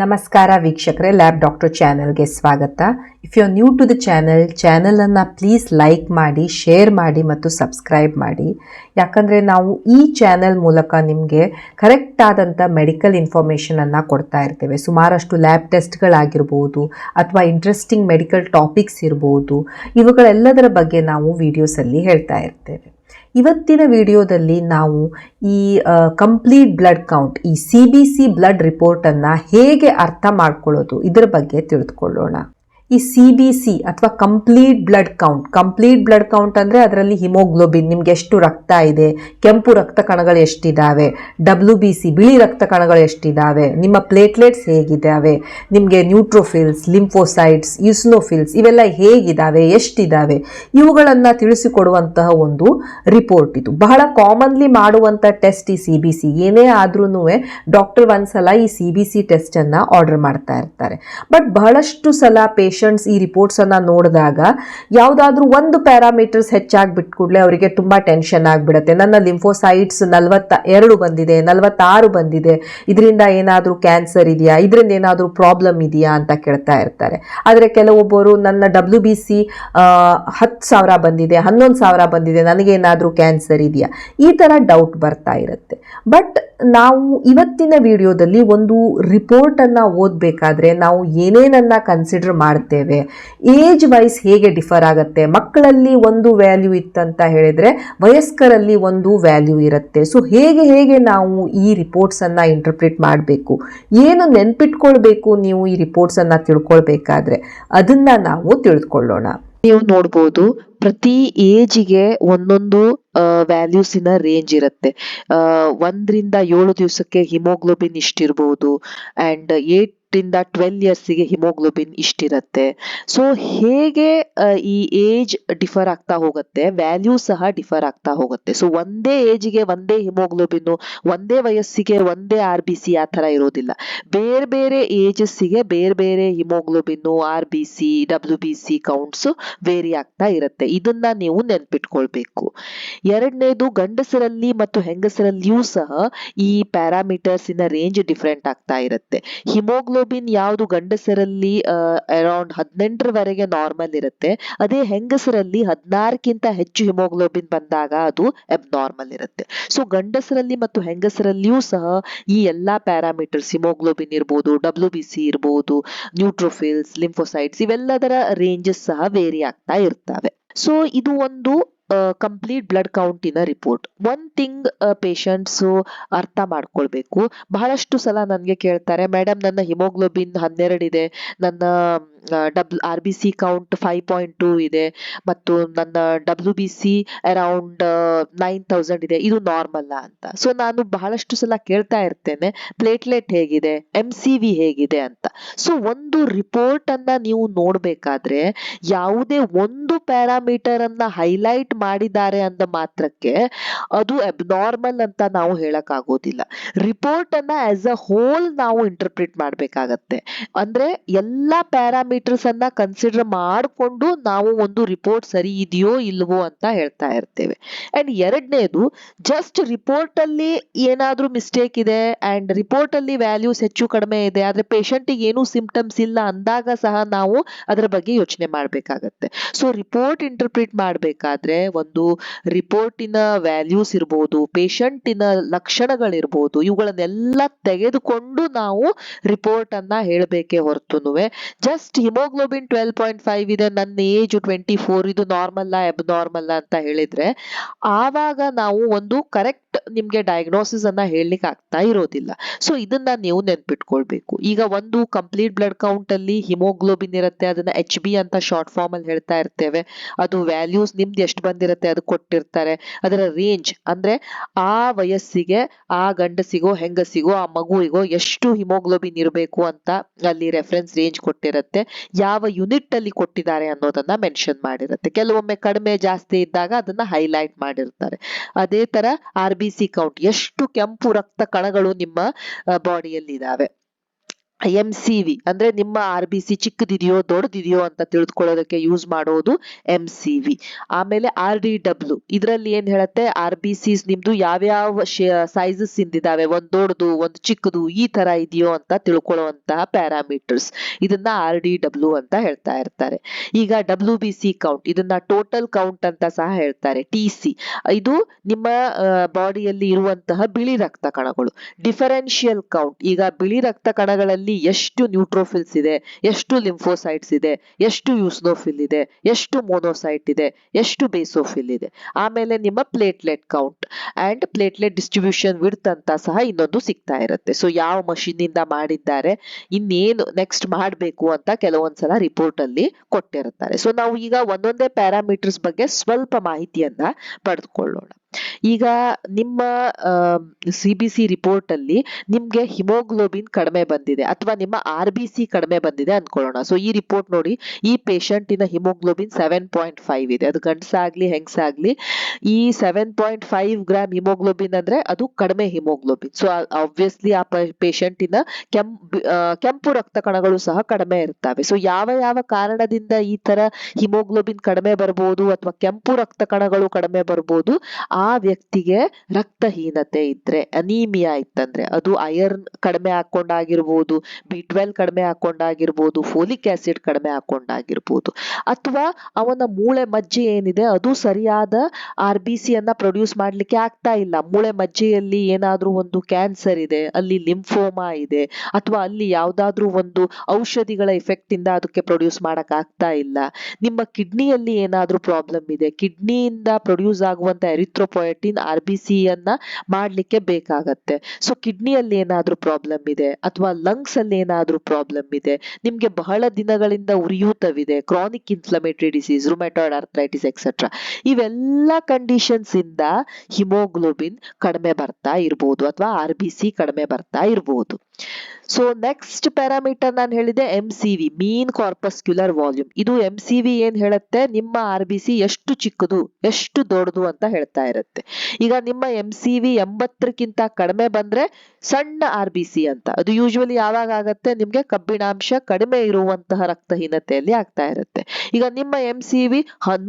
ನಮಸ್ಕಾರ ವೀಕ್ಷಕರೇ, lab doctor ಚಾನೆಲ್ಗೆ ಸ್ವಾಗತ. If you are new to the channel ಚಾನೆಲನ್ನು please like ಮಾಡಿ ಶೇರ್ ಮಾಡಿ ಮತ್ತು ಸಬ್ಸ್ಕ್ರೈಬ್ ಮಾಡಿ. ಯಾಕಂದರೆ ನಾವು ಈ ಚಾನೆಲ್ ಮೂಲಕ ನಿಮಗೆ ಕರೆಕ್ಟ್ ಆದಂಥ ಮೆಡಿಕಲ್ ಇನ್ಫಾರ್ಮೇಷನನ್ನು ಕೊಡ್ತಾ ಇರ್ತೇವೆ. ಸುಮಾರಷ್ಟು ಲ್ಯಾಬ್ ಟೆಸ್ಟ್ಗಳಾಗಿರ್ಬೋದು ಅಥವಾ ಇಂಟ್ರೆಸ್ಟಿಂಗ್ ಮೆಡಿಕಲ್ ಟಾಪಿಕ್ಸ್ ಇರ್ಬೋದು. ಇವುಗಳೆಲ್ಲದರ ಬಗ್ಗೆ ನಾವು ವೀಡಿಯೋಸಲ್ಲಿ ಹೇಳ್ತಾ ಇರ್ತೇವೆ. ಇವತ್ತಿನ ವಿಡಿಯೋದಲ್ಲಿ ನಾವು ಈ ಕಂಪ್ಲೀಟ್ ಬ್ಲಡ್ ಕೌಂಟ್ ಈ ಸಿ ಬಿ ಸಿ ಬ್ಲಡ್ ರಿಪೋರ್ಟನ್ನು ಹೇಗೆ ಅರ್ಥ ಮಾಡ್ಕೊಳ್ಳೋದು, ಇದರ ಬಗ್ಗೆ ತಿಳಿದುಕೊಳ್ಳೋಣ. ಈ ಸಿ ಬಿ ಸಿ ಅಥವಾ complete blood count complete blood count ಅಂದರೆ ಅದರಲ್ಲಿ ಹಿಮೋಗ್ಲೋಬಿನ್ ನಿಮ್ಗೆ ಎಷ್ಟು ರಕ್ತ ಇದೆ, ಕೆಂಪು ರಕ್ತ ಕಣಗಳು ಎಷ್ಟಿದ್ದಾವೆ ಡಬ್ಲ್ಯೂ ಬಿ ಸಿ ಬಿಳಿ ರಕ್ತ ಕಣಗಳು ಎಷ್ಟಿದ್ದಾವೆ ನಿಮ್ಮ ಪ್ಲೇಟ್ಲೆಟ್ಸ್ ಹೇಗಿದ್ದಾವೆ ನಿಮಗೆ ನ್ಯೂಟ್ರೋಫಿಲ್ಸ್ ಲಿಂಫೋಸೈಟ್ಸ್ ಯುಸ್ನೋಫಿಲ್ಸ್ ಇವೆಲ್ಲ ಹೇಗಿದ್ದಾವೆ ಎಷ್ಟಿದ್ದಾವೆ ಇವುಗಳನ್ನು ತಿಳಿಸಿಕೊಡುವಂತಹ ಒಂದು ರಿಪೋರ್ಟ್ ಇದು. ಬಹಳ ಕಾಮನ್ಲಿ ಮಾಡುವಂಥ ಟೆಸ್ಟ್ ಈ ಸಿ ಬಿ ಸಿ ಏನೇ ಆದ್ರೂ ಡಾಕ್ಟರ್ ಒಂದ್ಸಲ ಈ ಸಿ ಬಿ ಸಿ ಟೆಸ್ಟನ್ನು ಆರ್ಡರ್ ಮಾಡ್ತಾ ಇರ್ತಾರೆ. ಬಟ್ ಬಹಳಷ್ಟು ಸಲ ಪೇಷಂಟ್ಸ್ ಈ ರಿಪೋರ್ಟ್ಸನ್ನು ನೋಡಿದಾಗ ಯಾವುದಾದ್ರೂ ಒಂದು ಪ್ಯಾರಾಮೀಟರ್ಸ್ ಹೆಚ್ಚಾಗ್ಬಿಟ್ಟು ಕೂಡಲೇ ಅವರಿಗೆ ತುಂಬ ಟೆನ್ಷನ್ ಆಗಿಬಿಡುತ್ತೆ. ನನ್ನ ಲಿಂಫೋಸೈಟ್ಸ್ ನಲವತ್ತ ಎರಡು ಬಂದಿದೆ, ನಲವತ್ತಾರು ಬಂದಿದೆ. ಇದರಿಂದ ಏನಾದರೂ ಕ್ಯಾನ್ಸರ್ ಇದೆಯಾ? ಇದರಿಂದ ಏನಾದರೂ ಪ್ರಾಬ್ಲಮ್ ಇದೆಯಾ ಅಂತ ಕೇಳ್ತಾ ಇರ್ತಾರೆ. ಆದರೆ ಕೆಲವೊಬ್ಬರು ನನ್ನ ಡಬ್ಲ್ಯೂ ಬಿ ಸಿ ಹತ್ತು ಸಾವಿರ ಬಂದಿದೆ, ಹನ್ನೊಂದು ಸಾವಿರ ಬಂದಿದೆ ನನಗೇನಾದರೂ ಕ್ಯಾನ್ಸರ್ ಇದೆಯಾ? ಈ ಥರ ಡೌಟ್ ಬರ್ತಾ ಇರುತ್ತೆ. ಬಟ್ ನಾವು ಇವತ್ತಿನ ವಿಡಿಯೋದಲ್ಲಿ ಒಂದು ರಿಪೋರ್ಟನ್ನು ಓದಬೇಕಾದ್ರೆ ನಾವು ಏನೇನನ್ನ ಕನ್ಸಿಡರ್ ಮಾಡ್ತೇವೆ ಏಜ್ ವೈಸ್ ಹೇಗೆ ಡಿಫರ್ ಆಗುತ್ತೆ? ಮಕ್ಕಳಲ್ಲಿ ಒಂದು ವ್ಯಾಲ್ಯೂ ಇತ್ತಂತ ಹೇಳಿದರೆ ವಯಸ್ಕರಲ್ಲಿ ಒಂದು ವ್ಯಾಲ್ಯೂ ಇರುತ್ತೆ. ಸೊ ಹೇಗೆ ಹೇಗೆ ನಾವು ಈ ರಿಪೋರ್ಟ್ಸನ್ನು ಇಂಟರ್ಪ್ರಿಟ್ ಮಾಡಬೇಕು? ಏನು ನೆನ್ಪಿಟ್ಕೊಳ್ಬೇಕು ನೀವು ಈ ರಿಪೋರ್ಟ್ಸನ್ನು ತಿಳ್ಕೊಳ್ಬೇಕಾದ್ರೆ? ಅದನ್ನು ನಾವು ತಿಳಿದುಕೊಳ್ಳೋಣ ನೀವು ನೋಡ್ಬೋದು ಪ್ರತಿ ಏಜಿಗೆ ಒಂದೊಂದು ವ್ಯಾಲ್ಯೂಸಿನ ರೇಂಜ್ ಇರುತ್ತೆ. ಒಂದ್ರಿಂದ ಏಳು ದಿವಸಕ್ಕೆ ಹಿಮೋಗ್ಲೋಬಿನ್ ಇಷ್ಟಿರ್ಬೋದು. ಅಂಡ್ ಏಟ್ ಇಂದ ಟ್ವೆಲ್ ಇಯರ್ಸಿಗೆ ಹಿಮೋಗ್ಲೋಬಿನ್ ಇಷ್ಟಿರುತ್ತೆ. ಸೊ ಹೇಗೆ ಈ ಏಜ್ ಡಿಫರ್ ಆಗ್ತಾ ಹೋಗುತ್ತೆ? ವ್ಯಾಲ್ಯೂ ಸಹ ಡಿಫರ್ ಆಗ್ತಾ ಹೋಗುತ್ತೆ. ಸೊ ಒಂದೇ ಏಜ್ಗೆ ಒಂದೇ ಹಿಮೋಗ್ಲೋಬಿನ್ ಒಂದೇ ವಯಸ್ಸಿಗೆ ಒಂದೇ ಆರ್ ಬಿ ಸಿ ಆ ಥರ ಇರೋದಿಲ್ಲ. ಬೇರೆ ಬೇರೆ ಏಜಸ್ಸಿಗೆ ಬೇರೆ ಬೇರೆ haemoglobin R B C W B C counts vary ಆಗ್ತಾ ಇರುತ್ತೆ. ಇದನ್ನ ನೀವು ನೆನ್ಪಿಟ್ಕೊಳ್ಬೇಕು. ಎರಡನೇದು ಗಂಡಸರಲ್ಲಿ ಮತ್ತು ಹೆಂಗಸರಲ್ಲಿಯೂ ಸಹ ಈ ಪ್ಯಾರಾಮೀಟರ್ಸ್ ಇನ ರೇಂಜ್ ಡಿಫ್ರೆಂಟ್ ಆಗ್ತಾ ಇರುತ್ತೆ. ಹಿಮೋಗ್ಲೋಬಿನ್ ಯಾವುದು ಗಂಡಸರಲ್ಲಿ ಅರೌಂಡ್ ಹದಿನೆಂಟರವರೆಗೆ ನಾರ್ಮಲ್ ಇರುತ್ತೆ. ಅದೇ ಹೆಂಗಸರಲ್ಲಿ ಹದಿನಾರಕ್ಕಿಂತ ಹೆಚ್ಚು ಹಿಮೋಗ್ಲೋಬಿನ್ ಬಂದಾಗ ಅದು ನಾರ್ಮಲ್ ಇರುತ್ತೆ. ಸೊ ಗಂಡಸರಲ್ಲಿ ಮತ್ತು ಹೆಂಗಸರಲ್ಲಿಯೂ ಸಹ ಈ ಎಲ್ಲಾ ಪ್ಯಾರಾಮೀಟರ್ಸ್ ಹಿಮೋಗ್ಲೋಬಿನ್ ಇರ್ಬೋದು ಡಬ್ಲ್ಯೂ ಬಿ ನ್ಯೂಟ್ರೋಫಿಲ್ಸ್ ಲಿಂಫೋಸೈಟ್ಸ್ ಇವೆಲ್ಲದರ ರೇಂಜಸ್ ಸಹ ವೇರಿ ಆಗ್ತಾ ಇರ್ತವೆ. ಸೊ ಇದು ಒಂದು ಕಂಪ್ಲೀಟ್ ಬ್ಲಡ್ ಕೌಂಟಿನ ರಿಪೋರ್ಟ್ ಒನ್ ಥಿಂಗ್ ಪೇಷಂಟ್ಸು ಅರ್ಥ ಮಾಡ್ಕೊಳ್ಬೇಕು. ಬಹಳಷ್ಟು ಸಲ ನನಗೆ ಕೇಳ್ತಾರೆ ಮೇಡಮ್ ನನ್ನ ಹಿಮೋಗ್ಲೋಬಿನ್ ಹನ್ನೆರಡಿದೆ ನನ್ನ W R B C count five point two ಇದೆ, ಮತ್ತು ನನ್ನ W B C around nine thousand ಇದೆ, ಇದು ನಾರ್ಮಲ್ ಅಂತ. ಸೊ ನಾನು ಬಹಳಷ್ಟು ಸಲ ಕೇಳ್ತಾ ಇರ್ತೇನೆ ಪ್ಲೇಟ್ಲೆಟ್ ಹೇಗಿದೆ ಎಂ ಸಿ ವಿ ಹೇಗಿದೆ ಅಂತ. ಸೊ ಒಂದು ರಿಪೋರ್ಟ್ ಅನ್ನ ನೀವು ನೋಡ್ಬೇಕಾದ್ರೆ, ಯಾವುದೇ ಒಂದು ಪ್ಯಾರಾಮೀಟರ್ ಅನ್ನ ಹೈಲೈಟ್ ಮಾಡಿದ್ದಾರೆ ಅಂದ ಮಾತ್ರಕ್ಕೆ ಅದು ಅಬ್ನಾರ್ಮಲ್ ಅಂತ ನಾವು ಹೇಳಕ್ ಆಗೋದಿಲ್ಲ ರಿಪೋರ್ಟ್ ಅನ್ನ ಆಸ್ ಅ ಹೋಲ್ ನಾವು ಇಂಟರ್ಪ್ರಿಟ್ ಮಾಡ್ಬೇಕಾಗತ್ತೆ. ಅಂದ್ರೆ ಎಲ್ಲಾ ಪ್ಯಾರಾಮೀಟರ್ಸ್ ಅನ್ನ ಕನ್ಸಿಡರ್ ಮಾಡಿಕೊಂಡು ನಾವು ಒಂದು ರಿಪೋರ್ಟ್ ಸರಿ ಇದೆಯೋ ಇಲ್ವೋ ಅಂತ ಹೇಳ್ತಾ ಇರ್ತೇವೆ. ಅಂಡ್ ಎರಡನೇದು ಜಸ್ಟ್ ರಿಪೋರ್ಟ್ ಅಲ್ಲಿ ಏನಾದ್ರೂ ಮಿಸ್ಟೇಕ್ ಇದೆ ಅಂಡ್ ರಿಪೋರ್ಟ್ ಅಲ್ಲಿ ವ್ಯಾಲ್ಯೂಸ್ ಹೆಚ್ಚು ಕಡಿಮೆ ಇದೆ, ಆದ್ರೆ ಪೇಷಂಟ್ಗೆ ಏನು ಸಿಂಪ್ಟಮ್ಸ್ ಇಲ್ಲ ಅಂದಾಗ ಸಹ ನಾವು ಅದರ ಬಗ್ಗೆ ಯೋಚನೆ ಮಾಡ್ಬೇಕಾಗತ್ತೆ. ಸೊ ರಿಪೋರ್ಟ್ ಇಂಟರ್ಪ್ರಿಟ್ ಮಾಡ್ಬೇಕಾದ್ರೆ ಒಂದು ರಿಪೋರ್ಟಿನ ವ್ಯಾಲ್ಯೂಸ್ ಇರ್ಬೋದು ಪೇಷಂಟಿನ ಲಕ್ಷಣಗಳಿರ್ಬೋದು, ಇವುಗಳನ್ನೆಲ್ಲ ತೆಗೆದುಕೊಂಡು ನಾವು ರಿಪೋರ್ಟ್ ಅನ್ನ ಹೇಳಬೇಕೇ ಹೊರತುನುವೆ. Just haemoglobin twelve point five ಇದೆ, ನನ್ನ ಏಜ್ ಟ್ವೆಂಟಿ ಫೋರ್ ಇದು ನಾರ್ಮಲ್ ಎಬ್ ನಾರ್ಮಲ್ ಅಂತ ಹೇಳಿದ್ರೆ, ಆವಾಗ ನಾವು ಒಂದು ಕರೆಕ್ಟ್ ನಿಮ್ಗೆ ಡಯಾಗ್ನೋಸಿಸ್ ಅನ್ನ ಹೇಳಲಿಕ್ಕೆ ಆಗ್ತಾ ಇರೋದಿಲ್ಲ. ಸೊ ಇದನ್ನ ನೀವು ನೆನ್ಪಿಟ್ಕೊಳ್ಬೇಕು. ಈಗ ಒಂದು ಕಂಪ್ಲೀಟ್ ಬ್ಲಡ್ ಕೌಂಟ್ ಅಲ್ಲಿ ಹಿಮೋಗ್ಲೋಬಿನ್ ಇರುತ್ತೆ, ಅದನ್ನ ಎಚ್ ಬಿ ಅಂತ ಶಾರ್ಟ್ ಫಾರ್ಮ್ ಅಲ್ಲಿ ಹೇಳ್ತಾ ಇರ್ತೇವೆ. ಅದು ವ್ಯಾಲ್ಯೂಸ್ ನಿಮ್ದು ಎಷ್ಟು ಬಂದಿರುತ್ತೆ, ಅದು ಕೊಟ್ಟಿರ್ತಾರೆ. ಅದರ ರೇಂಜ್ ಅಂದ್ರೆ ಆ ವಯಸ್ಸಿಗೆ, ಆ ಗಂಡಸಿಗೋ, ಹೆಂಗಸಿಗೋ, ಆ ಮಗುವಿಗೋ ಎಷ್ಟು ಹಿಮೋಗ್ಲೋಬಿನ್ ಇರಬೇಕು ಅಂತ ಅಲ್ಲಿ ರೆಫರೆನ್ಸ್ ರೇಂಜ್ ಕೊಟ್ಟಿರುತ್ತೆ. ಯಾವ ಯೂನಿಟ್ ಅಲ್ಲಿ ಕೊಟ್ಟಿದ್ದಾರೆ ಅನ್ನೋದನ್ನ ಮೆನ್ಷನ್ ಮಾಡಿರುತ್ತೆ. ಕೆಲವೊಮ್ಮೆ ಕಡಿಮೆ ಜಾಸ್ತಿ ಇದ್ದಾಗ ಅದನ್ನ ಹೈಲೈಟ್ ಮಾಡಿರ್ತಾರೆ. ಅದೇ ತರ ಆರ್ ಬಿ ಸಿ ಕೌಂಟ್ ಎಷ್ಟು ಕೆಂಪು ರಕ್ತ ಕಣಗಳು ನಿಮ್ಮ ಬಾಡಿಯಲ್ಲಿ ಇದಾವೆ ಎಂ ಸಿ ವಿ ಅಂದ್ರೆ ನಿಮ್ಮ ಆರ್ ಬಿ ಸಿ ಚಿಕ್ಕದಿದೆಯೋ ದೊಡ್ಡದಿದೆಯೋ ಅಂತ ತಿಳಿದುಕೊಳ್ಳೋದಕ್ಕೆ ಯೂಸ್ ಮಾಡೋದು ಎಂ ಸಿ ವಿ ಆಮೇಲೆ ಆರ್ ಡಿ ಡಬ್ಲ್ಯೂ ಇದರಲ್ಲಿ ಏನ್ ಹೇಳುತ್ತೆ? ಆರ್ ಬಿ ಸಿ ನಿಮ್ದು ಯಾವ್ಯಾವ ಸೈಜಸ್ ಇಂದಿದಾವೆ? ಒಂದ್ ದೊಡ್ಡದು, ಒಂದ್ ಚಿಕ್ಕದು, ಈ ತರ ಇದೆಯೋ ಅಂತ ತಿಳ್ಕೊಳ್ಳುವಂತಹ ಪ್ಯಾರಾಮೀಟರ್ಸ್ ಇದನ್ನ ಆರ್ ಡಿ ಡಬ್ಲ್ಯೂ ಅಂತ ಹೇಳ್ತಾ ಇರ್ತಾರೆ. ಈಗ ಡಬ್ಲ್ಯೂ ಬಿ ಸಿ ಕೌಂಟ್ ಇದನ್ನ ಟೋಟಲ್ ಕೌಂಟ್ ಅಂತ ಸಹ ಹೇಳ್ತಾರೆ. ಟಿ ಸಿ ಇದು ನಿಮ್ಮ ಬಾಡಿಯಲ್ಲಿ ಇರುವಂತಹ ಬಿಳಿ ರಕ್ತ ಕಣಗಳು. ಡಿಫರೆನ್ಷಿಯಲ್ ಕೌಂಟ್ ಈಗ ಬಿಳಿ ರಕ್ತ ಕಣಗಳಲ್ಲಿ ಎಷ್ಟು ನ್ಯೂಟ್ರೋಫಿಲ್ಸ್ ಇದೆ, ಎಷ್ಟು ಲಿಂಫೋಸೈಟ್ಸ್ ಇದೆ, ಎಷ್ಟು ಯೂಸ್ನೋಫಿಲ್ ಇದೆ, ಎಷ್ಟು ಮೋನೋಸೈಟ್ ಇದೆ, ಎಷ್ಟು ಬೇಸೋಫಿಲ್ ಇದೆ. ಆಮೇಲೆ ನಿಮ್ಮ platelet count and platelet distribution width ಅಂತ ಸಹ ಇನ್ನೊಂದು ಸಿಗ್ತಾ ಇರುತ್ತೆ. ಸೊ ಯಾವ ಮಷೀನ್ ಮಾಡಿದ್ದಾರೆ, ಇನ್ನೇನು ನೆಕ್ಸ್ಟ್ ಮಾಡಬೇಕು ಅಂತ ಕೆಲವೊಂದ್ಸಲ ರಿಪೋರ್ಟ್ ಅಲ್ಲಿ ಕೊಟ್ಟಿರುತ್ತಾರೆ. ಸೊ ನಾವು ಈಗ ಒಂದೊಂದೇ ಪ್ಯಾರಾಮೀಟರ್ಸ್ ಬಗ್ಗೆ ಸ್ವಲ್ಪ ಮಾಹಿತಿಯನ್ನ ಪಡೆದುಕೊಳ್ಳೋಣ ಈಗ ನಿಮ್ಮ ಸಿ ಬಿ ಸಿ ರಿಪೋರ್ಟ್ ಅಲ್ಲಿ ನಿಮ್ಗೆ ಹಿಮೋಗ್ಲೋಬಿನ್ ಕಡಿಮೆ ಬಂದಿದೆ ಅಥವಾ ನಿಮ್ಮ ಆರ್ ಬಿ ಸಿ ಕಡಿಮೆ ಬಂದಿದೆ ಅನ್ಕೊಳ್ಳೋಣ. ಸೊ ಈ ರಿಪೋರ್ಟ್ ನೋಡಿ, ಈ ಪೇಷಂಟಿನ ಹಿಮೋಗ್ಲೋಬಿನ್ ಸೆವೆನ್ ಪಾಯಿಂಟ್ ಫೈವ್ ಇದೆ. ಅದು ಗಂಡಸಾಗ್ಲಿ, ಹೆಂಗಸಾಗ್ಲಿ, ಈ seven point five gram haemoglobin ಅಂದ್ರೆ ಅದು ಕಡಿಮೆ ಹಿಮೋಗ್ಲೋಬಿನ್ ಸೊ ಆಬ್ವಿಯಸ್ಲಿ ಆ ಪೇಷಂಟಿನ ಕೆಂಪ್ ಕೆಂಪು ರಕ್ತ ಕಣಗಳು ಸಹ ಕಡಿಮೆ ಇರ್ತವೆ. ಸೊ ಯಾವ ಯಾವ ಕಾರಣದಿಂದ ಈ ತರ ಹಿಮೋಗ್ಲೋಬಿನ್ ಕಡಿಮೆ ಬರ್ಬೋದು ಅಥವಾ ಕೆಂಪು ರಕ್ತ ಕಣಗಳು ಕಡಿಮೆ ಬರ್ಬೋದು, ಆ ವ್ಯಕ್ತಿಗೆ ರಕ್ತಹೀನತೆ ಇದ್ರೆ, ಅನೀಮಿಯಾ ಇತ್ತಂದ್ರೆ, ಅದು ಐರನ್ ಕಡಿಮೆ ಹಾಕೊಂಡಾಗಿರ್ಬೋದು ಬಿ ಟ್ವೆಲ್ ಕಡಿಮೆ ಹಾಕೊಂಡಾಗಿರ್ಬೋದು ಫೋಲಿಕ್ ಆಸಿಡ್ ಕಡಿಮೆ ಹಾಕೊಂಡಾಗಿರ್ಬೋದು ಅಥವಾ ಅವನ ಮೂಳೆ ಮಜ್ಜೆ ಏನಿದೆ, ಅದು ಸರಿಯಾದ ಆರ್ ಬಿ ಸಿ ಅನ್ನ ಪ್ರೊಡ್ಯೂಸ್ ಮಾಡ್ಲಿಕ್ಕೆ ಆಗ್ತಾ ಇಲ್ಲ. ಮೂಳೆ ಮಜ್ಜೆಯಲ್ಲಿ ಏನಾದರೂ ಒಂದು ಕ್ಯಾನ್ಸರ್ ಇದೆ, ಅಲ್ಲಿ ಲಿಂಫೋಮಾ ಇದೆ, ಅಥವಾ ಅಲ್ಲಿ ಯಾವ್ದಾದ್ರೂ ಒಂದು ಔಷಧಿಗಳ ಎಫೆಕ್ಟ್ ಇಂದ ಅದಕ್ಕೆ ಪ್ರೊಡ್ಯೂಸ್ ಮಾಡಕ್ ಆಗ್ತಾ ಇಲ್ಲ. ನಿಮ್ಮ ಕಿಡ್ನಿಯಲ್ಲಿ ಏನಾದರೂ ಪ್ರಾಬ್ಲಮ್ ಇದೆ ಕಿಡ್ನಿಯಿಂದ ಪ್ರೊಡ್ಯೂಸ್ ಆಗುವಂತ ಎರಿಥ್ರೋಪೊಯಟಿನ್ ಆರ್ ಬಿ ಸಿ ಅನ್ನ ಮಾಡ್ಲಿಕ್ಕೆ ಬೇಕಾಗತ್ತೆ. ಸೊ ಕಿಡ್ನಿಯಲ್ಲಿ ಏನಾದ್ರೂ ಪ್ರಾಬ್ಲಮ್ ಇದೆ ಅಥವಾ ಲಂಗ್ಸ್ ಅಲ್ಲಿ ಏನಾದ್ರೂ ಪ್ರಾಬ್ಲಮ್ ಇದೆ, ನಿಮ್ಗೆ ಬಹಳ ದಿನಗಳಿಂದ ಉರಿಯೂತವಿದೆ chronic inflammatory disease rheumatoid arthritis etcetera ಇವೆಲ್ಲ ಕಂಡೀಷನ್ಸ್ ಇಂದ ಹಿಮೋಗ್ಲೋಬಿನ್ ಕಡಿಮೆ ಬರ್ತಾ ಇರ್ಬೋದು ಅಥವಾ ಆರ್ ಬಿ ಸಿ ಕಡಿಮೆ ಬರ್ತಾ ಇರ್ಬೋದು. ಸೊ ನೆಕ್ಸ್ಟ್ ಪ್ಯಾರಾಮೀಟರ್ ನಾನು ಹೇಳಿದೆ M C V mean corpuscular volume ಇದು ಎಂ ಸಿ ವಿ ಏನ್ ಹೇಳುತ್ತೆ? ನಿಮ್ಮ ಆರ್ ಬಿ ಸಿ ಎಷ್ಟು ಚಿಕ್ಕದು, ಎಷ್ಟು ದೊಡ್ಡದು ಅಂತ ಹೇಳ್ತಾ ಇರುತ್ತೆ. ಈಗ ನಿಮ್ಮ ಎಂ ಸಿ ವಿ ಎಂಬತ್ತಕ್ಕಿಂತ ಕಡಿಮೆ ಬಂದ್ರೆ ಸಣ್ಣ ಆರ್ ಬಿ ಸಿ ಅಂತ. ಅದು ಯೂಶುವಲಿ ಯಾವಾಗ ಆಗತ್ತೆ? ನಿಮ್ಗೆ ಕಬ್ಬಿಣಾಂಶ ಕಡಿಮೆ ಇರುವಂತಹ ರಕ್ತಹೀನತೆಯಲ್ಲಿ ಆಗ್ತಾ ಇರುತ್ತೆ. ಈಗ ನಿಮ್ಮ ಎಂ ಸಿ ವಿ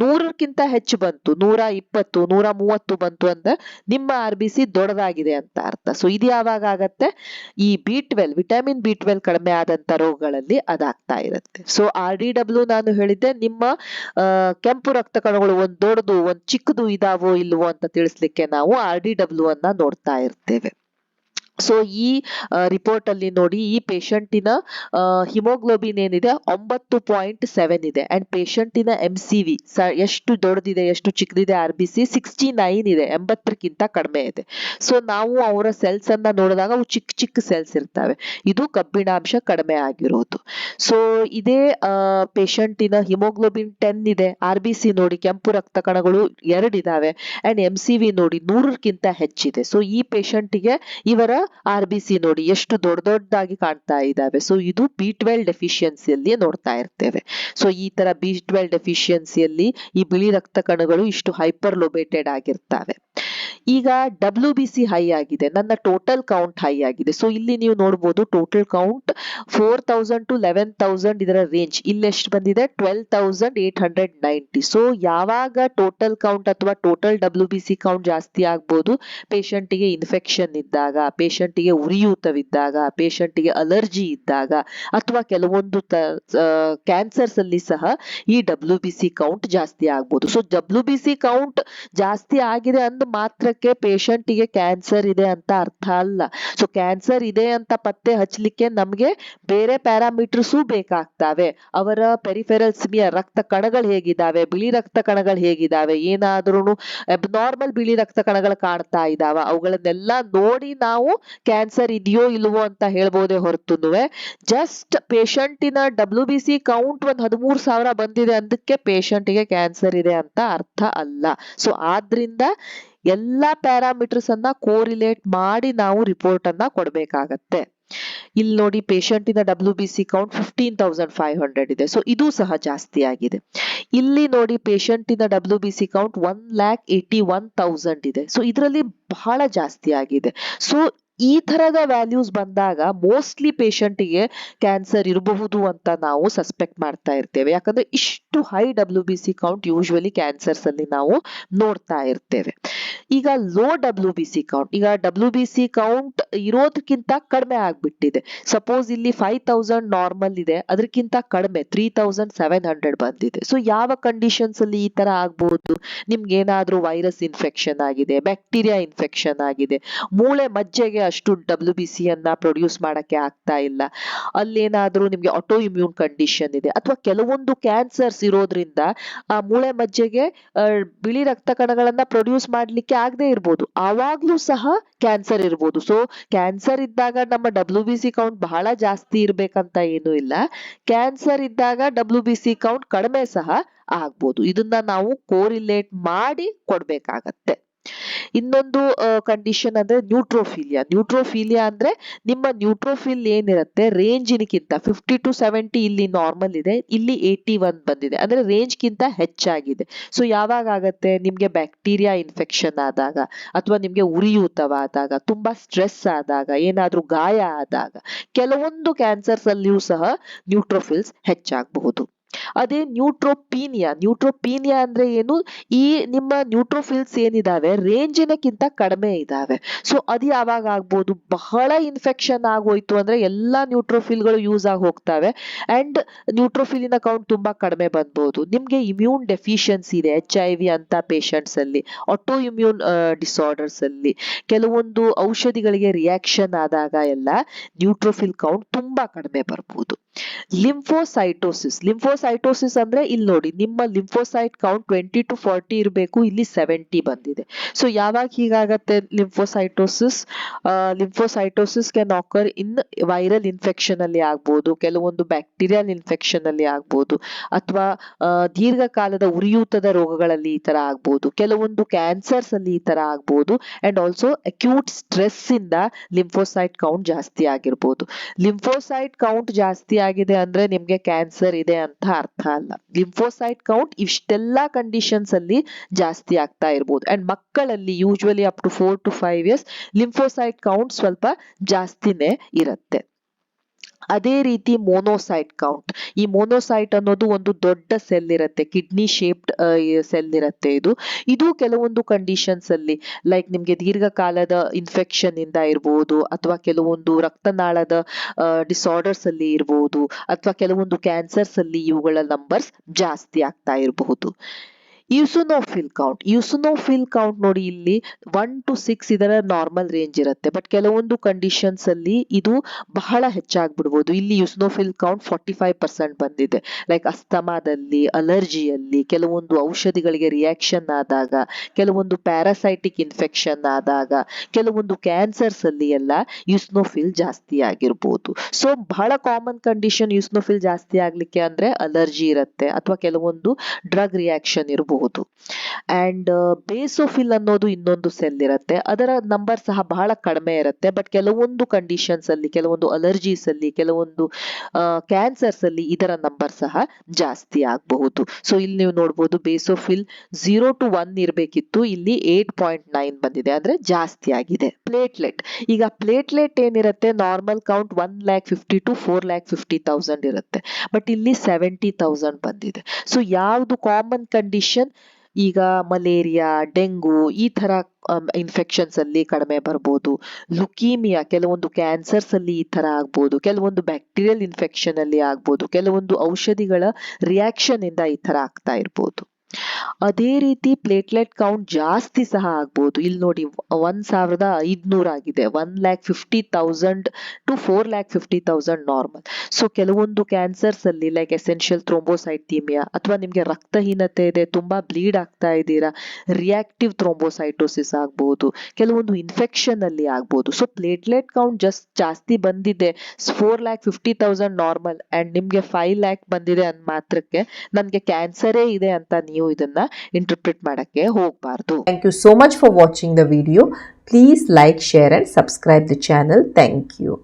ನೂರಕ್ಕಿಂತ ಹೆಚ್ಚು ಬಂತು, ನೂರ ಇಪ್ಪತ್ತು, ನೂರ ಮೂವತ್ತು ಬಂತು ಅಂದ್ರೆ ನಿಮ್ಮ ಆರ್ ಬಿ ಸಿ ದೊಡ್ಡದಾಗಿದೆ ಅಂತ ಅರ್ಥ. ಸೊ ಇದು ಯಾವಾಗ ಆಗತ್ತೆ? ಈ B twelve vitamin B twelve ಕಡಿಮೆ ಆದಂತ ರೋಗಗಳಲ್ಲಿ ಅದಾಗ್ತಾ ಇರುತ್ತೆ. ಸೊ ಆರ್ ಡಿ ಡಬ್ಲ್ಯೂ ನಾನು ಹೇಳಿದ್ದೆ, ನಿಮ್ಮ ಕೆಂಪು ರಕ್ತ ಕಣಗಳು ಒಂದ್ ದೊಡ್ಡದು, ಒಂದ್ ಚಿಕ್ಕದು ಇದಾವೋ ಇಲ್ವೋ ಅಂತ ತಿಳಿಸ್ಲಿಕ್ಕೆ ನಾವು ಆರ್ ಡಿ ಡಬ್ಲ್ಯೂ ಅನ್ನ ನೋಡ್ತಾ ಇರ್ತೇವೆ. ಸೊ ಈ ರಿಪೋರ್ಟ್ ಅಲ್ಲಿ ನೋಡಿ ಈ ಪೇಷಂಟಿನ ಹಿಮೋಗ್ಲೋಬಿನ್ ಏನಿದೆ ಒಂಬತ್ತು ಪಾಯಿಂಟ್ ಸೆವೆನ್ ಇದೆ ಅಂಡ್ ಪೇಷಂಟಿನ ಎಂ ಸಿ ವಿ ಎಷ್ಟು ದೊಡ್ಡದಿದೆ, ಎಷ್ಟು ಚಿಕ್ಕದಿದೆ R B C sixty nine ಇದೆ ಎಂಬತ್ತಕ್ಕಿಂತ ಕಡಿಮೆ ಇದೆ. ಸೊ ನಾವು ಅವರ ಸೆಲ್ಸ್ ಅನ್ನ ನೋಡಿದಾಗ ಅವು ಚಿಕ್ಕ ಚಿಕ್ಕ ಸೆಲ್ಸ್ ಇರ್ತವೆ. ಇದು ಕಬ್ಬಿಣಾಂಶ ಕಡಿಮೆ ಆಗಿರೋದು. ಸೊ ಇದೇ ಪೇಷಂಟಿನ ಹಿಮೋಗ್ಲೋಬಿನ್ ಟೆನ್ ಇದೆ ಆರ್ ಬಿ ಸಿ ನೋಡಿ ಕೆಂಪು ರಕ್ತ ಕಣಗಳು ಎರಡಿದಾವೆ ಅಂಡ್ ಎಂ ಸಿ ವಿ ನೋಡಿ ನೂರಕ್ಕಿಂತ ಹೆಚ್ಚಿದೆ. ಸೊ ಈ ಪೇಷಂಟಿಗೆ ಇವರ ಆರ್ ಬಿ ಸಿ ನೋಡಿ ಎಷ್ಟು ದೊಡ್ಡ ದೊಡ್ಡದಾಗಿ ಕಾಣ್ತಾ ಇದ್ದಾವೆ. ಸೊ ಇದು ಬಿ ಟ್ವೆಲ್ ಡೆಫಿಷಿಯನ್ಸಿಯಲ್ಲಿ ನೋಡ್ತಾ ಇರ್ತೇವೆ. ಸೊ ಈ ತರ ಬಿ ಟ್ವೆಲ್ ಡೆಫಿಷಿಯನ್ಸಿಯಲ್ಲಿ ಈ ಬಿಳಿ ರಕ್ತ ಕಣಗಳು ಇಷ್ಟು ಹೈಪರ್ ಲೊಬೇಟೆಡ್ ಆಗಿರ್ತವೆ. ಈಗ ಡಬ್ಲ್ಯೂ ಬಿ ಸಿ ಹೈ ಆಗಿದೆ. ನನ್ನ ಟೋಟಲ್ ಕೌಂಟ್ ಹೈ ಆಗಿದೆ. ಸೊ ಇಲ್ಲಿ ನೀವು ನೋಡ್ಬೋದು total count four thousand to eleven thousand ಇದರ ರೇಂಜ್ ಇಲ್ಲಿ ಎಷ್ಟು ಬಂದಿದೆ? Twelve thousand eight hundred ninety so ಯಾವಾಗ ಟೋಟಲ್ ಕೌಂಟ್ ಅಥವಾ total W B C count ಜಾಸ್ತಿ ಆಗ್ಬೋದು? ಪೇಷಂಟಿಗೆ ಇನ್ಫೆಕ್ಷನ್ ಇದ್ದಾಗ ಪೇಷಂಟಿಗೆ ಉರಿಯೂತವಿದ್ದಾಗ ಪೇಷಂಟಿಗೆ ಅಲರ್ಜಿ ಇದ್ದಾಗ, ಅಥವಾ ಕೆಲವೊಂದು ಕ್ಯಾನ್ಸರ್ಸ್ ಅಲ್ಲಿ ಸಹ ಈ ಡಬ್ಲ್ಯೂ ಬಿ ಸಿ ಕೌಂಟ್ ಜಾಸ್ತಿ ಆಗ್ಬೋದು. So W B C count ಜಾಸ್ತಿ ಆಗಿದೆ ಅಂದ ಮಾತ್ರಕ್ಕೆ ಪೇಷಂಟಿಗೆ ಕ್ಯಾನ್ಸರ್ ಇದೆ ಅಂತ ಅರ್ಥ ಅಲ್ಲ. ಸೊ ಕ್ಯಾನ್ಸರ್ ಇದೆ ಅಂತ ಪತ್ತೆ ಹಚ್ಚಲಿಕ್ಕೆ ನಮ್ಗೆ ಬೇರೆ ಪ್ಯಾರಾಮೀಟರ್ಸು ಬೇಕಾಗ್ತವೆ. ಅವರ ಪೆರಿಫೆರಲ್ ರಕ್ತ ಕಣಗಳು ಹೇಗಿದಾವೆ ಬಿಳಿ ರಕ್ತ ಕಣಗಳು ಹೇಗಿದಾವೆ ಏನಾದ್ರೂ ಅಬ್ನಾರ್ಮಲ್ ಬಿಳಿ ರಕ್ತ ಕಣಗಳು ಕಾಣ್ತಾ ಇದಾವ ಅವುಗಳನ್ನೆಲ್ಲ ನೋಡಿ ನಾವು ಕ್ಯಾನ್ಸರ್ ಇದೆಯೋ ಇಲ್ವೋ ಅಂತ ಹೇಳ್ಬೋದೇ ಹೊರತು ಜಸ್ಟ್ ಪೇಷಂಟಿನ ಡಬ್ಲ್ಯೂ ಬಿ ಸಿ ಕೌಂಟ್ ಒಂದ್ ಹದಿಮೂರು ಸಾವಿರ ಬಂದಿದೆ ಅದಕ್ಕೆ ಪೇಷಂಟಿಗೆ ಕ್ಯಾನ್ಸರ್ ಇದೆ ಅಂತ ಅರ್ಥ ಅಲ್ಲ. ಸೊ ಆದ್ರಿಂದ ಎಲ್ಲಾ ಪ್ಯಾರಾಮೀಟರ್ಸ್ ಅನ್ನ ಕೋರಿಲೇಟ್ ಮಾಡಿ ನಾವು ರಿಪೋರ್ಟ್ ಅನ್ನ ಕೊಡ್ಬೇಕಾಗತ್ತೆ. ಇಲ್ಲಿ ನೋಡಿ ಪೇಷಂಟಿನ W B C count fifteen thousand five hundred ಇದೆ. ಸೊ ಇದು ಸಹ ಜಾಸ್ತಿ ಆಗಿದೆ. ಇಲ್ಲಿ ನೋಡಿ ಪೇಷಂಟಿನ W B C count one lakh eighty one thousand ಇದೆ. ಸೊ ಇದರಲ್ಲಿ ಬಹಳ ಜಾಸ್ತಿ ಆಗಿದೆ. ಸೊ ಈ ತರದ ವ್ಯಾಲ್ಯೂಸ್ ಬಂದಾಗ ಮೋಸ್ಟ್ಲಿ ಪೇಷಂಟಿಗೆ ಕ್ಯಾನ್ಸರ್ ಇರಬಹುದು ಅಂತ ನಾವು ಸಸ್ಪೆಕ್ಟ್ ಮಾಡ್ತಾ ಇರ್ತೇವೆ. ಯಾಕಂದ್ರೆ ಇಷ್ಟು high W B C count usually cancers ಅಲ್ಲಿ ನಾವು ನೋಡ್ತಾ ಇರ್ತೇವೆ. ಈಗ low W B C count ಈಗ ಡಬ್ಲ್ಯೂ ಬಿ ಸಿ ಕೌಂಟ್ ಇರೋದಕ್ಕಿಂತ ಕಡಿಮೆ ಆಗ್ಬಿಟ್ಟಿದೆ. ಸಪೋಸ್ ಇಲ್ಲಿ ಫೈವ್ ತೌಸಂಡ್ ನಾರ್ಮಲ್ ಇದೆ ಅದಕ್ಕಿಂತ ಕಡಿಮೆ ತ್ರೀ ತೌಸಂಡ್ ಸೆವೆನ್ ಹಂಡ್ರೆಡ್ ಬಂದಿದೆ. ಸೊ ಯಾವ ಕಂಡೀಷನ್ಸ್ ಅಲ್ಲಿ ಈ ತರ ಆಗ್ಬಹುದು ನಿಮ್ಗೆ ಏನಾದ್ರೂ ವೈರಸ್ ಇನ್ಫೆಕ್ಷನ್ ಆಗಿದೆ ಬ್ಯಾಕ್ಟೀರಿಯಾ ಇನ್ಫೆಕ್ಷನ್ ಆಗಿದೆ, ಮೂಳೆ ಮಜ್ಜೆಗೆ ಅಷ್ಟು ಡಬ್ಲ್ಯೂ ಬಿ ಸಿ ಅನ್ನ ಪ್ರೊಡ್ಯೂಸ್ ಮಾಡಕ್ಕೆ ಆಗ್ತಾ ಇಲ್ಲ. ಅಲ್ಲೇನಾದ್ರೂ ನಿಮ್ಗೆ ಆಟೋ ಇಮ್ಯೂನ್ ಕಂಡೀಷನ್ ಇದೆ, ಅಥವಾ ಕೆಲವೊಂದು ಕ್ಯಾನ್ಸರ್ಸ್ ಇರೋದ್ರಿಂದ ಆ ಮೂಳೆ ಮಜ್ಜೆಗೆ ಬಿಳಿ ರಕ್ತ ಕಣಗಳನ್ನ ಪ್ರೊಡ್ಯೂಸ್ ಮಾಡ್ಲಿಕ್ಕೆ ಆಗದೆ ಇರ್ಬೋದು. ಆವಾಗ್ಲೂ ಸಹ ಕ್ಯಾನ್ಸರ್ ಇರ್ಬೋದು. ಸೊ ಕ್ಯಾನ್ಸರ್ ಇದ್ದಾಗ ನಮ್ಮ ಡಬ್ಲ್ಯೂ ಬಿ ಸಿ ಕೌಂಟ್ ಬಹಳ ಜಾಸ್ತಿ ಇರ್ಬೇಕಂತ ಏನು ಇಲ್ಲ. ಕ್ಯಾನ್ಸರ್ ಇದ್ದಾಗ ಡಬ್ಲ್ಯೂ ಬಿ ಸಿ ಕೌಂಟ್ ಕಡಿಮೆ ಸಹ ಆಗ್ಬೋದು. ಇದನ್ನ ನಾವು ಕೋರಿಲೇಟ್ ಮಾಡಿ ಕೊಡ್ಬೇಕಾಗತ್ತೆ. ಇನ್ನೊಂದು ಕಂಡೀಷನ್ ಅಂದ್ರೆ ನ್ಯೂಟ್ರೋಫಿಲಿಯಾ ನ್ಯೂಟ್ರೋಫಿಲಿಯಾ ಅಂದ್ರೆ ನಿಮ್ಮ ನ್ಯೂಟ್ರೋಫಿಲ್ ಏನಿರುತ್ತೆ ರೇಂಜಿನಕ್ಕಿಂತ ಫಿಫ್ಟಿ ಟು ಸೆವೆಂಟಿ ಇಲ್ಲಿ ನಾರ್ಮಲ್ ಇದೆ, ಇಲ್ಲಿ ಏಯ್ಟಿ ಒನ್ ಬಂದಿದೆ. ಅಂದ್ರೆ ರೇಂಜ್ ಗಿಂತ ಹೆಚ್ಚಾಗಿದೆ. ಸೊ ಯಾವಾಗ ಆಗತ್ತೆ? ನಿಮ್ಗೆ ಬ್ಯಾಕ್ಟೀರಿಯಾ ಇನ್ಫೆಕ್ಷನ್ ಆದಾಗ, ಅಥವಾ ನಿಮ್ಗೆ ಉರಿಯೂತವಾದಾಗ, ತುಂಬಾ ಸ್ಟ್ರೆಸ್ ಆದಾಗ, ಏನಾದ್ರೂ ಗಾಯ ಆದಾಗ, ಕೆಲವೊಂದು ಕ್ಯಾನ್ಸರ್ಸ್ ಅಲ್ಲಿಯೂ ಸಹ ನ್ಯೂಟ್ರೋಫಿಲ್ಸ್ ಹೆಚ್ಚಾಗಬಹುದು. ಅದೇ ನ್ಯೂಟ್ರೋಪೀನಿಯಾ ನ್ಯೂಟ್ರೋಪೀನಿಯಾ ಅಂದ್ರೆ ಏನು? ಈ ನಿಮ್ಮ ನ್ಯೂಟ್ರೋಫಿಲ್ಸ್ ಏನಿದಾವೆ? ರೇಂಜಿನಕ್ಕಿಂತ ಕಡಿಮೆ ಇದಾವೆ. ಸೊ ಅದು ಯಾವಾಗ ಆಗ್ಬೋದು? ಬಹಳ ಇನ್ಫೆಕ್ಷನ್ ಆಗೋಯ್ತು ಅಂದ್ರೆ ಎಲ್ಲಾ ನ್ಯೂಟ್ರೋಫಿಲ್ಗಳು ಯೂಸ್ ಆಗಿ ಹೋಗ್ತವೆ. ಅಂಡ್ ನ್ಯೂಟ್ರೋಫಿಲಿನ ಕೌಂಟ್ ತುಂಬಾ ಕಡಿಮೆ ಬಂದ್ಬೋದು. ನಿಮ್ಗೆ ಇಮ್ಯೂನ್ ಡೆಫಿಷಿಯನ್ಸಿ ಇದೆ ಎಚ್ ಐ ವಿ ಅಂತ ಪೇಷಂಟ್ಸ್ ಅಲ್ಲಿ ಆಟೋ ಇಮ್ಯೂನ್ ಡಿಸಾರ್ಡರ್ಸ್ ಅಲ್ಲಿ. ಕೆಲವೊಂದು ಔಷಧಿಗಳಿಗೆ ರಿಯಾಕ್ಷನ್ ಆದಾಗ ಎಲ್ಲ ನ್ಯೂಟ್ರೋಫಿಲ್ ಕೌಂಟ್ ತುಂಬಾ ಕಡಿಮೆ ಬರ್ಬೋದು. ಲಿಂಫೋಸೈಟೋಸಿಸ್ ಲಿಂಫೋಸೈಟೋಸಿಸ್ ಅಂದ್ರೆ ಇಲ್ಲಿ ನೋಡಿ, ನಿಮ್ಮ lymphocyte count twenty two forty ಇರಬೇಕು, ಇಲ್ಲಿ ಸೆವೆಂಟಿ ಬಂದಿದೆ. ಸೊ ಯಾವಾಗ ಹೀಗಾಗತ್ತೆ lymphocytosis lymphocytosis can occur in viral infection ಅಲ್ಲಿ ಆಗ್ಬೋದು, ಕೆಲವೊಂದು ಬ್ಯಾಕ್ಟೀರಿಯಲ್ ಇನ್ಫೆಕ್ಷನ್ ಅಲ್ಲಿ ಆಗ್ಬೋದು, ಅಥವಾ ದೀರ್ಘಕಾಲದ ಉರಿಯೂತದ ರೋಗಗಳಲ್ಲಿ ಈ ತರ ಆಗ್ಬೋದು, ಕೆಲವೊಂದು ಕ್ಯಾನ್ಸರ್ಸ್ ಅಲ್ಲಿ ಈ ತರ ಆಗ್ಬೋದು ಅಂಡ್ ಆಲ್ಸೋ ಅಕ್ಯೂಟ್ ಸ್ಟ್ರೆಸ್ ಇಂದ ಲಿಂಫೋಸೈಟ್ ಕೌಂಟ್ ಜಾಸ್ತಿ ಆಗಿರ್ಬೋದು. ಲಿಂಫೋಸೈಟ್ ಕೌಂಟ್ ಜಾಸ್ತಿ ಆಗಿದೆ ಅಂದ್ರೆ ನಿಮ್ಗೆ ಕ್ಯಾನ್ಸರ್ ಇದೆ ಅಂತ ಅರ್ಥ ಅಲ್ಲ. ಲಿಂಫೋಸೈಟ್ ಕೌಂಟ್ ಇಷ್ಟೆಲ್ಲಾ ಕಂಡೀಷನ್ಸ್ ಅಲ್ಲಿ ಜಾಸ್ತಿ ಆಗ್ತಾ ಇರ್ಬೋದು. ಅಂಡ್ ಮಕ್ಕಳಲ್ಲಿ usually up to four to five years lymphocyte count ಸ್ವಲ್ಪ ಜಾಸ್ತಿನೇ ಇರುತ್ತೆ. ಅದೇ ರೀತಿ ಮೋನೋಸೈಟ್ ಕೌಂಟ್ ಈ ಮೋನೋಸೈಟ್ ಅನ್ನೋದು ಒಂದು ದೊಡ್ಡ ಸೆಲ್ ಇರುತ್ತೆ ಕಿಡ್ನಿ ಶೇಪ್ಡ್ ಸೆಲ್ ಇರುತ್ತೆ ಇದು. ಇದು ಕೆಲವೊಂದು ಕಂಡೀಷನ್ಸ್ ಅಲ್ಲಿ ಲೈಕ್ ನಿಮಗೆ ದೀರ್ಘಕಾಲದ ಇನ್ಫೆಕ್ಷನ್ ಇಂದ ಇರಬಹುದು ಅಥವಾ ಕೆಲವೊಂದು ರಕ್ತನಾಳದ ಡಿಸಾರ್ಡರ್ಸ್ ಅಲ್ಲಿ ಇರಬಹುದು ಅಥವಾ ಕೆಲವೊಂದು ಕ್ಯಾನ್ಸರ್ಸ್ ಅಲ್ಲಿ ಇವುಗಳ ನಂಬರ್ಸ್ ಜಾಸ್ತಿ ಆಗ್ತಾ ಇರಬಹುದು. ಯೂಸುನೋಫಿಲ್ ಕೌಂಟ್ ಯೂಸುನೋಫಿಲ್ ಕೌಂಟ್ ನೋಡಿ ಇಲ್ಲಿ ಒನ್ ಟು ಸಿಕ್ಸ್ ಇದರ ನಾರ್ಮಲ್ ರೇಂಜ್ ಇರುತ್ತೆ. ಬಟ್ ಕೆಲವೊಂದು ಕಂಡೀಷನ್ಸ್ ಅಲ್ಲಿ ಇದು ಬಹಳ ಹೆಚ್ಚಾಗ್ಬಿಡ್ಬೋದು. ಇಲ್ಲಿ eosinophil count forty five percent ಬಂದಿದೆ. ಲೈಕ್ ಅಸ್ತಮಾದಲ್ಲಿ ಅಲರ್ಜಿಯಲ್ಲಿ ಕೆಲವೊಂದು ಔಷಧಿಗಳಿಗೆ ರಿಯಾಕ್ಷನ್ ಆದಾಗ, ಕೆಲವೊಂದು ಪ್ಯಾರಾಸೈಟಿಕ್ ಇನ್ಫೆಕ್ಷನ್ ಆದಾಗ, ಕೆಲವೊಂದು ಕ್ಯಾನ್ಸರ್ಸ್ ಅಲ್ಲಿ ಎಲ್ಲ ಯೂಸ್ನೋಫಿಲ್ ಜಾಸ್ತಿ ಆಗಿರ್ಬೋದು. ಸೊ ಬಹಳ ಕಾಮನ್ ಕಂಡೀಷನ್ ಯೂಸ್ನೋಫಿಲ್ ಜಾಸ್ತಿ ಆಗ್ಲಿಕ್ಕೆ ಅಂದ್ರೆ ಅಲರ್ಜಿ ಇರುತ್ತೆ. ಅಥವಾ ಕೆಲವೊಂದು ಡ್ರಗ್ ರಿಯಾಕ್ಷನ್ ಇರಬಹುದು ಅಂಡ್ ಬೇಸೋಫಿಲ್ ಅನ್ನೋದು ಇನ್ನೊಂದು ಸೆಲ್ ಇರುತ್ತೆ. ಅದರ ನಂಬರ್ ಸಹ ಬಹಳ ಕಡಿಮೆ ಇರುತ್ತೆ. ಬಟ್ ಕೆಲವೊಂದು ಕಂಡೀಷನ್ಸ್ ಅಲ್ಲಿ, ಕೆಲವೊಂದು ಅಲರ್ಜೀಸ್ ಅಲ್ಲಿ, ಕೆಲವೊಂದು ಕ್ಯಾನ್ಸರ್ಸ್ ಅಲ್ಲಿ ಇದರ ನಂಬರ್ ಸಹ ಜಾಸ್ತಿ ಆಗಬಹುದು. ಸೊ ಇಲ್ಲಿ ನೀವು ನೋಡ್ಬೋದು ಬೇಸೋಫಿಲ್ ಝೀರೋ ಟು ಒನ್ ಇರಬೇಕಿತ್ತು. ಇಲ್ಲಿ ಏಟ್ ಪಾಯಿಂಟ್ ನೈನ್ ಬಂದಿದೆ. ಅಂದ್ರೆ ಜಾಸ್ತಿ ಆಗಿದೆ. ಪ್ಲೇಟ್ಲೆಟ್ ಈಗ ಪ್ಲೇಟ್ಲೆಟ್ ಏನಿರುತ್ತೆ? Normal count one lakh fifty to four lakh fifty thousand ಇರುತ್ತೆ. ಬಟ್ ಇಲ್ಲಿ ಸೆವೆಂಟಿ ತೌಸಂಡ್ ಬಂದಿದೆ. ಸೊ ಯಾವುದು ಕಾಮನ್ ಕಂಡೀಷನ್ ಈಗ ಮಲೇರಿಯಾ, ಡೆಂಗು ಈ ತರ ಇನ್ಫೆಕ್ಷನ್ಸ್ ಅಲ್ಲಿ ಕಡಿಮೆ ಬರ್ಬೋದು. ಲುಕೀಮಿಯಾ ಕೆಲವೊಂದು ಕ್ಯಾನ್ಸರ್ಸ್ ಅಲ್ಲಿ ಈ ತರ ಆಗ್ಬೋದು. ಕೆಲವೊಂದು ಬ್ಯಾಕ್ಟೀರಿಯಲ್ ಇನ್ಫೆಕ್ಷನ್ ಅಲ್ಲಿ ಆಗ್ಬೋದು. ಕೆಲವೊಂದು ಔಷಧಿಗಳ ರಿಯಾಕ್ಷನ್ ಇಂದ ಈ ತರ ಆಗ್ತಾ ಇರ್ಬೋದು. ಅದೇ ರೀತಿ ಪ್ಲೇಟ್ಲೆಟ್ ಕೌಂಟ್ ಜಾಸ್ತಿ ಸಹ ಆಗ್ಬೋದು. ಇಲ್ಲಿ ನೋಡಿ, ಒಂದ್ ಸಾವಿರದ ಐದ್ನೂರ ಆಗಿದೆ. One lakh fifty thousand to four lakh fifty thousand normal so ಕೆಲವೊಂದು ಕ್ಯಾನ್ಸರ್ಸ್ ಅಲ್ಲಿ ಲೈಕ್ ಎಸೆನ್ಷಿಯಲ್ ಥ್ರೋಂಬೋಸೈಟೀಮಿಯಾ ಅಥವಾ ನಿಮ್ಗೆ ರಕ್ತಹೀನತೆ ಇದೆ, ತುಂಬಾ ಬ್ಲೀಡ್ ಆಗ್ತಾ ಇದ್ದೀರಾ ರಿಯಾಕ್ಟಿವ್ ಥ್ರೋಂಬೋಸೈಟೋಸಿಸ್ ಆಗ್ಬೋದು. ಕೆಲವೊಂದು ಇನ್ಫೆಕ್ಷನ್ ಅಲ್ಲಿ ಆಗ್ಬೋದು. ಸೊ ಪ್ಲೇಟ್ಲೆಟ್ ಕೌಂಟ್ ಜಸ್ಟ್ ಜಾಸ್ತಿ ಬಂದಿದೆ. Four lakh fifty thousand normal and ನಿಮ್ಗೆ ಫೈವ್ ಲ್ಯಾಕ್ ಬಂದಿದೆ ಅಂದ್ ಮಾತ್ರಕ್ಕೆ, ನನ್ಗೆ ಕ್ಯಾನ್ಸರೇ ಇದೆ ಅಂತ ನೀವು ಇದನ್ನ ಇಂಟರ್ಪ್ರಿಟ್ ಮಾಡಕ್ಕೆ ಹೋಗ್ಬಾರ್ದು. Thank you so much for watching the video please like share and subscribe the channel thank you.